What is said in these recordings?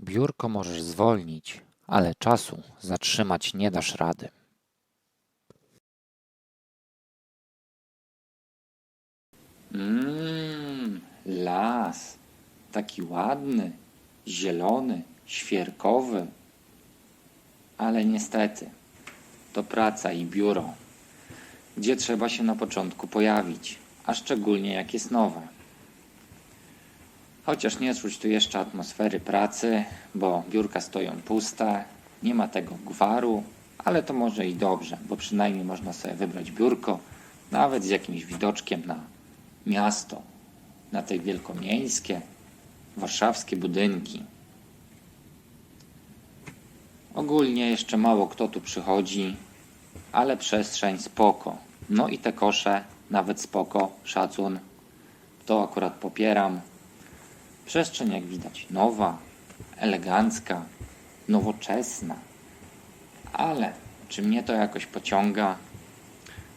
Biurko możesz zwolnić, ale czasu zatrzymać nie dasz rady. Mmm, las. Taki ładny, zielony, świerkowy. Ale niestety, to praca i biuro, gdzie trzeba się na początku pojawić, a szczególnie jak jest nowe. Chociaż nie czuć tu jeszcze atmosfery pracy, bo biurka stoją puste, nie ma tego gwaru, ale to może i dobrze, bo przynajmniej można sobie wybrać biurko, nawet z jakimś widoczkiem na miasto, na te wielkomiejskie, warszawskie budynki. Ogólnie jeszcze mało kto tu przychodzi, ale przestrzeń spoko. No i te kosze nawet spoko, szacun. To akurat popieram. Przestrzeń jak widać nowa, elegancka, nowoczesna. Ale czy mnie to jakoś pociąga?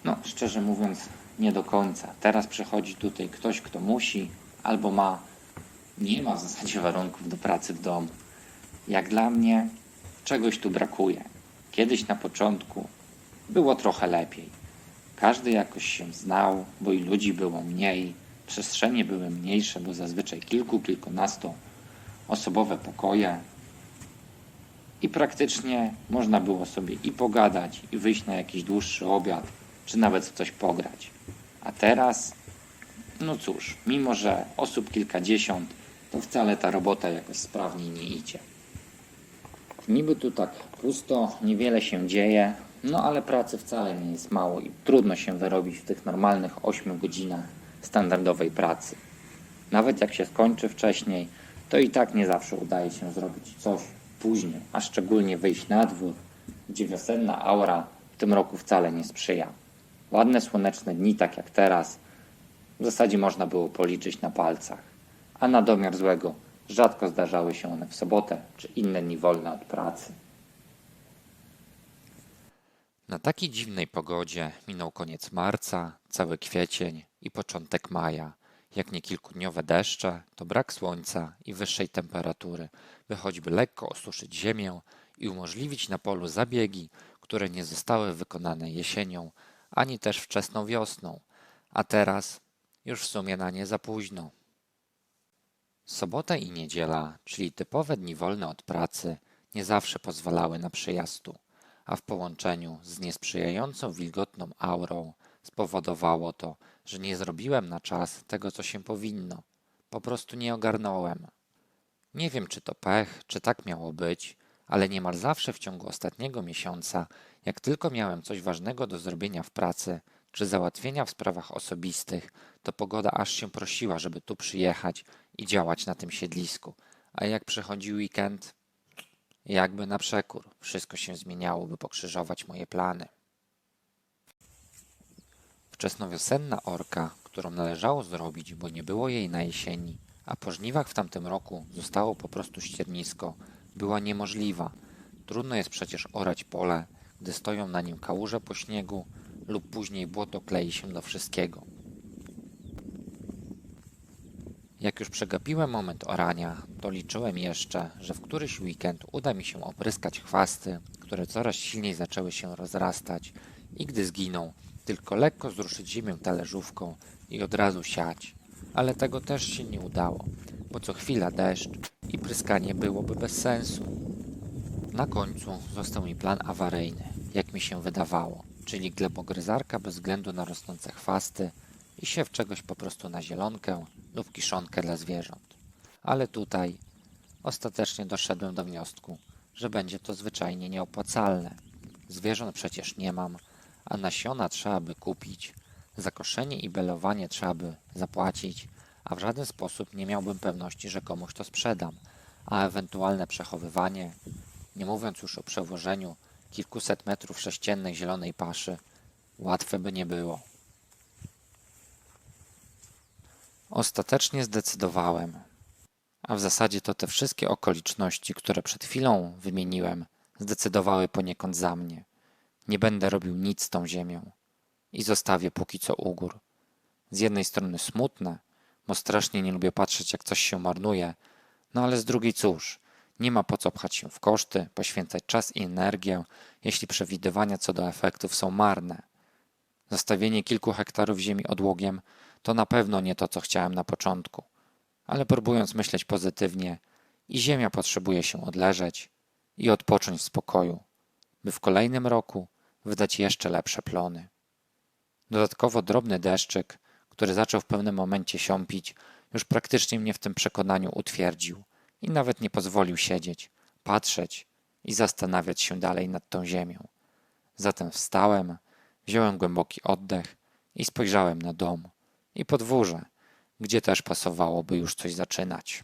No, szczerze mówiąc, nie do końca. Teraz przychodzi tutaj ktoś, kto musi, albo ma, nie ma w zasadzie warunków do pracy w domu. Jak dla mnie, czegoś tu brakuje. Kiedyś na początku było trochę lepiej. Każdy jakoś się znał, bo i ludzi było mniej, przestrzenie były mniejsze, bo zazwyczaj kilku, kilkunastu osobowe pokoje. I praktycznie można było sobie i pogadać, i wyjść na jakiś dłuższy obiad, czy nawet coś pograć. A teraz, no cóż, mimo że osób kilkadziesiąt, to wcale ta robota jakoś sprawniej nie idzie. Niby tu tak pusto, niewiele się dzieje, no ale pracy wcale nie jest mało i trudno się wyrobić w tych normalnych 8 godzinach standardowej pracy. Nawet jak się skończy wcześniej, to i tak nie zawsze udaje się zrobić coś później, a szczególnie wyjść na dwór, gdzie wiosenna aura w tym roku wcale nie sprzyja. Ładne słoneczne dni, tak jak teraz, w zasadzie można było policzyć na palcach, a na domiar złego rzadko zdarzały się one w sobotę czy inne dni wolne od pracy. Na takiej dziwnej pogodzie minął koniec marca, cały kwiecień i początek maja. Jak nie kilkudniowe deszcze, to brak słońca i wyższej temperatury, by choćby lekko osuszyć ziemię i umożliwić na polu zabiegi, które nie zostały wykonane jesienią, ani też wczesną wiosną, a teraz już w sumie na nie za późno. Sobota i niedziela, czyli typowe dni wolne od pracy, nie zawsze pozwalały na przyjazd tu, a w połączeniu z niesprzyjającą wilgotną aurą spowodowało to, że nie zrobiłem na czas tego, co się powinno. Po prostu nie ogarnąłem. Nie wiem, czy to pech, czy tak miało być, ale niemal zawsze w ciągu ostatniego miesiąca, jak tylko miałem coś ważnego do zrobienia w pracy, czy załatwienia w sprawach osobistych, to pogoda aż się prosiła, żeby tu przyjechać i działać na tym siedlisku. A jak przychodzi weekend, jakby na przekór, wszystko się zmieniało, by pokrzyżować moje plany. Wczesnowiosenna orka, którą należało zrobić, bo nie było jej na jesieni, a po żniwach w tamtym roku zostało po prostu ściernisko, była niemożliwa. Trudno jest przecież orać pole, gdy stoją na nim kałuże po śniegu lub później błoto klei się do wszystkiego. Jak już przegapiłem moment orania, to liczyłem jeszcze, że w któryś weekend uda mi się opryskać chwasty, które coraz silniej zaczęły się rozrastać i gdy zginą, tylko lekko zruszyć ziemię talerzówką i od razu siać. Ale tego też się nie udało, bo co chwila deszcz i pryskanie byłoby bez sensu. Na końcu został mi plan awaryjny, jak mi się wydawało, czyli glebogryzarka bez względu na rosnące chwasty i siew czegoś po prostu na zielonkę lub kiszonkę dla zwierząt. Ale tutaj ostatecznie doszedłem do wniosku, że będzie to zwyczajnie nieopłacalne. Zwierząt przecież nie mam, a nasiona trzeba by kupić, za koszenie i belowanie trzeba by zapłacić, a w żaden sposób nie miałbym pewności, że komuś to sprzedam, a ewentualne przechowywanie, nie mówiąc już o przewożeniu kilkuset metrów sześciennej zielonej paszy, łatwe by nie było. Ostatecznie zdecydowałem, a w zasadzie to te wszystkie okoliczności, które przed chwilą wymieniłem, zdecydowały poniekąd za mnie. Nie będę robił nic z tą ziemią i zostawię póki co u gór. Z jednej strony smutne, bo strasznie nie lubię patrzeć, jak coś się marnuje, no ale z drugiej cóż, Nie ma po co pchać się w koszty, poświęcać czas i energię, jeśli przewidywania co do efektów są marne. Zostawienie kilku hektarów ziemi odłogiem to na pewno nie to, co chciałem na początku, ale próbując myśleć pozytywnie, i ziemia potrzebuje się odleżeć i odpocząć w spokoju, by w kolejnym roku wydać jeszcze lepsze plony. Dodatkowo drobny deszczyk, który zaczął w pewnym momencie siąpić, już praktycznie mnie w tym przekonaniu utwierdził i nawet nie pozwolił siedzieć, patrzeć i zastanawiać się dalej nad tą ziemią. Zatem wstałem, wziąłem głęboki oddech i spojrzałem na dom i podwórze, gdzie też pasowałoby już coś zaczynać.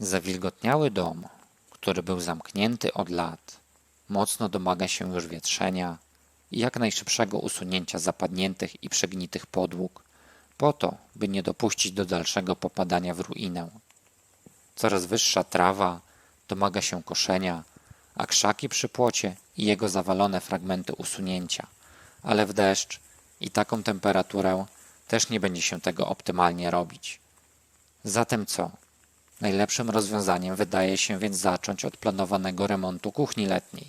Zawilgotniały dom, który był zamknięty od lat, mocno domaga się już wietrzenia i jak najszybszego usunięcia zapadniętych i przegnitych podłóg, po to, by nie dopuścić do dalszego popadania w ruinę. Coraz wyższa trawa domaga się koszenia, a krzaki przy płocie i jego zawalone fragmenty usunięcia, ale w deszcz i taką temperaturę też nie będzie się tego optymalnie robić. Zatem co? Najlepszym rozwiązaniem wydaje się więc zacząć od planowanego remontu kuchni letniej.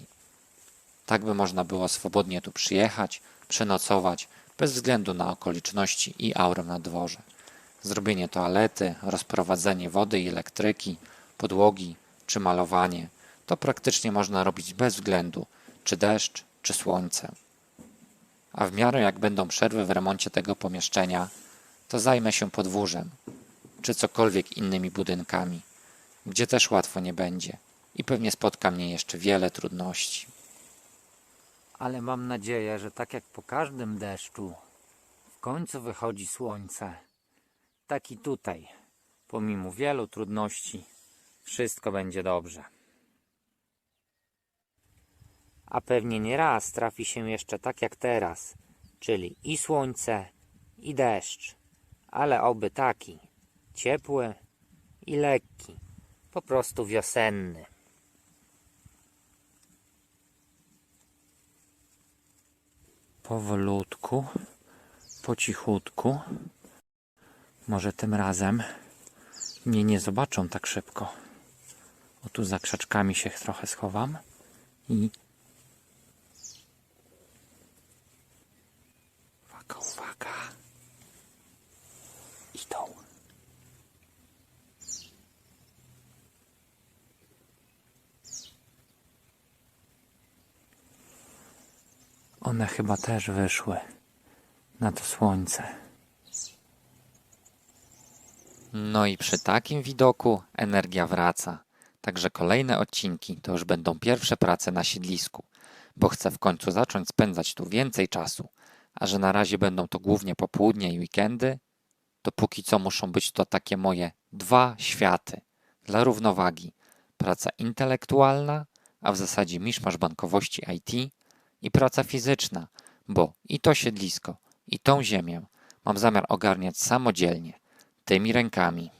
Tak by można było swobodnie tu przyjechać, przenocować, bez względu na okoliczności i aurę na dworze. Zrobienie toalety, rozprowadzenie wody i elektryki, podłogi czy malowanie to praktycznie można robić bez względu, czy deszcz, czy słońce. A w miarę jak będą przerwy w remoncie tego pomieszczenia, to zajmę się podwórzem, czy cokolwiek innymi budynkami, gdzie też łatwo nie będzie i pewnie spotka mnie jeszcze wiele trudności. Ale mam nadzieję, że tak jak po każdym deszczu, w końcu wychodzi słońce. Tak i tutaj, pomimo wielu trudności, wszystko będzie dobrze. A pewnie nie raz trafi się jeszcze tak jak teraz, czyli i słońce, i deszcz, ale oby taki, ciepły i lekki, po prostu wiosenny. Powolutku, po cichutku. Może tym razem mnie nie zobaczą tak szybko. O tu za krzaczkami się trochę schowam i uwaga, uwaga. One chyba też wyszły na to słońce. No i przy takim widoku energia wraca. Także kolejne odcinki to już będą pierwsze prace na siedlisku, bo chcę w końcu zacząć spędzać tu więcej czasu. A że na razie będą to głównie popołudnie i weekendy, to póki co muszą być to takie moje dwa światy dla równowagi. Praca intelektualna, a w zasadzie miszmasz bankowości IT i praca fizyczna, bo i to siedlisko, i tą ziemię mam zamiar ogarniać samodzielnie, tymi rękami.